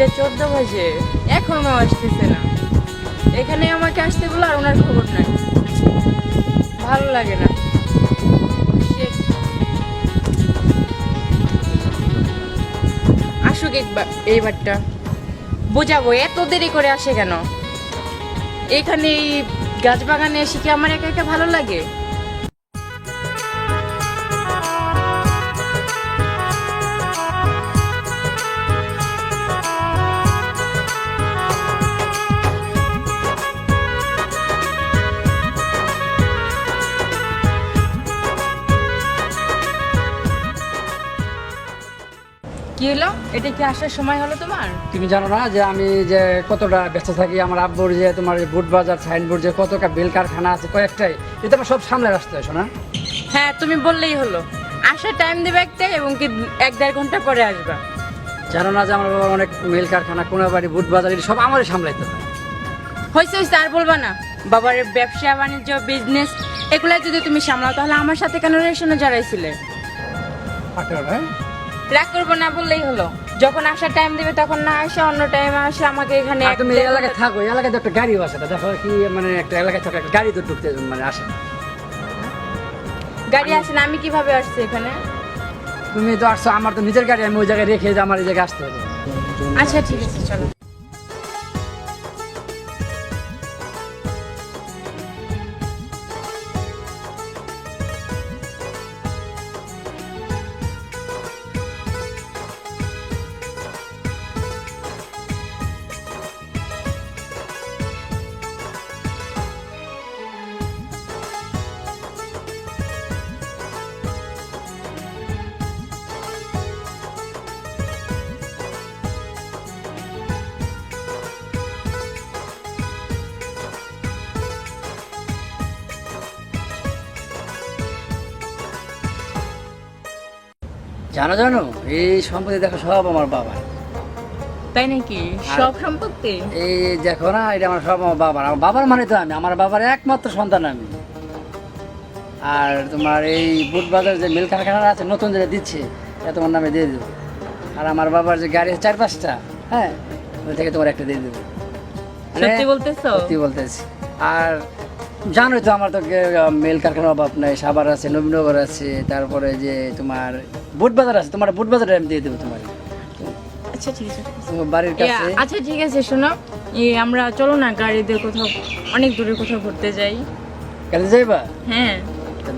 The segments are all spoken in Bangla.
চারটা চোদ্দ বাজে। এখনও আসতেছে না। এখানে আমাকে আসতে বলে আর ওনার খবর নাই। ভালো লাগে না। আসুক একবার এইবারটা। বোঝাবো, এত দেরি করে আসে কেন? এখানে এই গাছ বাগানে এসে কি আমার একা একা ভালো লাগে? কি হলো? এটা কি আসার সময় হলো তোমার? তুমি জানো না যে আমি যে কতটা ব্যস্ত থাকি আমার আব্বুর যে তোমার বুট বাজার সাইনবোর্ড যে কতটা বেল কারখানা আছে কয়েকটাই এটা আমার সব সামনে আসতে হয় শোনা। হ্যাঁ তুমি বললেই হলো। আসার টাইম দেবে একটা এবং কি এক দেড় ঘণ্টা পরে আসবা। জানো না যে আমার বাবার অনেক মিল কারখানা কোনা বাড়ি বুট বাজার সব আমারই সামলাইতে হয়। হয়েছে হয়েছে আর বলবা না। বাবার ব্যবসা বাণিজ্য বিজনেস এগুলা যদি তুমি সামলাও তাহলে আমার সাথে কেন রেশনে জড়াইছিলে? হ্যাঁ? রাগ করব না বললেই হলো। যখন আসার টাইম দিবে তখন না আসে অন্য টাইমে আসে আমাকে এখানে আর তুমি এই এলাকায় থাকো এই এলাকায় তো একটা গাড়ি আছে না? দেখো কি মানে একটা এলাকায় থাকো একটা গাড়ি তো ঢুকতে মানে আসে না। গাড়ি আসে না আমি কীভাবে আসছি এখানে? তুমি তো আসছো আমার তো নিজের গাড়ি আমি ওই জায়গায় রেখে যে আমার এই জায়গায় আসতে হবে। আচ্ছা ঠিক আছে চলো। জানো জানো? এই সম্পত্তি দেখো সব আমার বাবা তাই নাকি? সব সম্পত্তি? এই দেখো না এটা আমার সব আমার বাবার। আমার বাবার মানে তো আমি আমার বাবার একমাত্র সন্তান আমি। আর তোমার এই বুট বাজার যে মিল কারখানা আছে নতুন যেটা দিচ্ছে এটা তোমার নামে দিয়ে দেবো। আর আমার বাবার যে গাড়ি চার পাঁচটা হ্যাঁ? ওই থেকে তোমার একটা দিয়ে দেবো। মানে সত্যি বলতেছো? সত্যি বলতেছি। আর জানোই তো আমার তো মেল কারখানার অভাব নাই সাবার আছে নবীনগর আছে তারপরে যে তোমার বুট বাজার আছে তোমার বুট বাজারে আমি দিয়ে দেবো তোমার আচ্ছা ঠিক আছে তোমার বাড়ির কাছে। আচ্ছা ঠিক আছে শোনো। আমরা চলো না গাড়িতে কোথাও অনেক দূরে কোথাও ঘুরতে যাই। কাছে যাইবা? হ্যাঁ।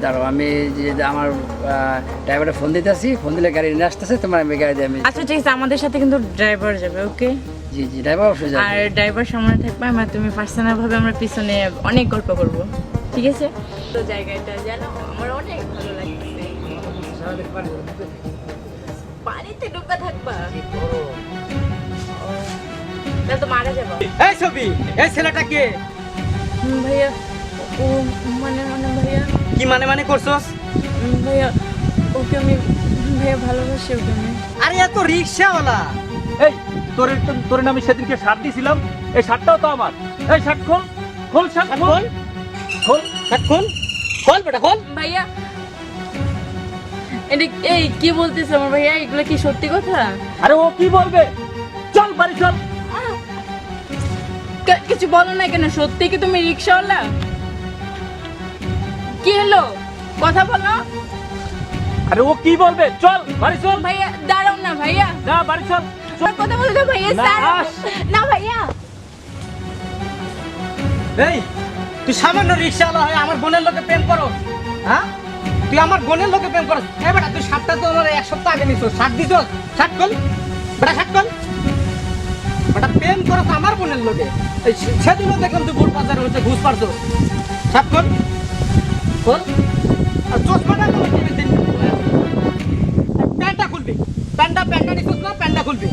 দাঁড়াও আমি যে আমার ড্রাইভারে ফোন দিতে আসি ফোন দিলে গাড়ি নিয়ে আসতেছে তোমার আমি গাড়ি দিয়ে আমি আচ্ছা ঠিক আছে আমাদের সাথে কিন্তু ড্রাইভার যাবে ওকে জি জি ড্রাইভার অবশ্যই যাবে। আর ড্রাইভার সামনে থাকবে আমার তুমি পার্সোনাল ভাবে আমরা পিছনে অনেক গল্প করব ঠিক আছে? তো জায়গাটা জানো আমার অনেক ভালো লাগছে পানিতে ডুবে থাকবা তাহলে তো মারা যাব এই ছবি এই ছেলেটা কে? ভাইয়া ও মানে মানে ভাইয়া। কি মানে মানে করছস? ভাইয়া ওকে আমি ভাইয়া ভালোবাসি ওকে আমি। আরে এত রিক্সাওয়ালা। এই তোর তোর আমি সেদিনকে শার্ট দিয়েছিলাম এই শার্টটাও তো আমার। এই শার্ট খোল খোল শার্ট খোল। খোল? শার্ট খোল? খোল বেটা খোল। ভাইয়া এই কি বলতেছে আমার ভাইয়া? এগুলো কি সত্যি কথা? আরে ও কি বলবে? চল বাড়ি চল। কিছু বলো না কেন? সত্যি কি তুমি রিক্সাওয়ালা কি হলো? কথা বলো। আরে ও কি বলবে? চল বাড়ি চল। ভাইয়া দাঁড়াও না ভাইয়া। যা বাড়ি চল। কথা বলতে ভাইয়া না, আস। না ভাইয়া। এই তুই সামান্য রিক্সাওয়ালা হয়ে আমার বোনের লোকে প্রেম করো হ্যাঁ? তুই আমার বোনের লোকে প্রেম করো এ বেটা, তুই শার্টটা তো আমার এক সপ্তাহ আগে নিছো শার্ট দিছ? শার্ট খোল। বেটা, শার্ট খোল। বেটা, প্রেম করো আমার বোনের লোকে। এই সেদিনও দেখলাম তুই বোট বাজার হচ্ছে ঘুষ পারছ শার্ট খোল। খোল। আর চশমাটা প্যান্টটা খুলবি। প্যান্টটা প্যান্টটা নিছিস না, প্যান্টটা খুলবি।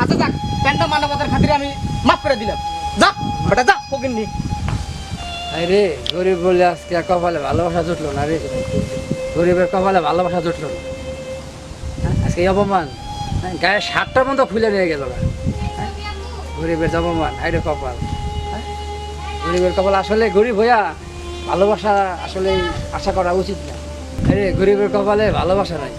আচ্ছা যাক, প্যান্টটা মানবতার খাতিরে আমি মাফ করে দিলাম। যা, বেটা, যা, ফকির নি। আরে, গরিব বলে আজকে কপালে ভালোবাসা জুটলো না রে। গরিবের কপালে ভালোবাসা জুটল না। হ্যাঁ, আজকে অপমান। গায়ে সাতটার মতো ফুলে নিয়ে গেল না হ্যাঁ, গরিবের অপমান আইরে কপাল। হ্যাঁ, গরিবের কপাল আসলে গরিব হইয়া ভালোবাসা আসলে আশা করা উচিত না। আরে গরিবের কপালে ভালোবাসা নাই।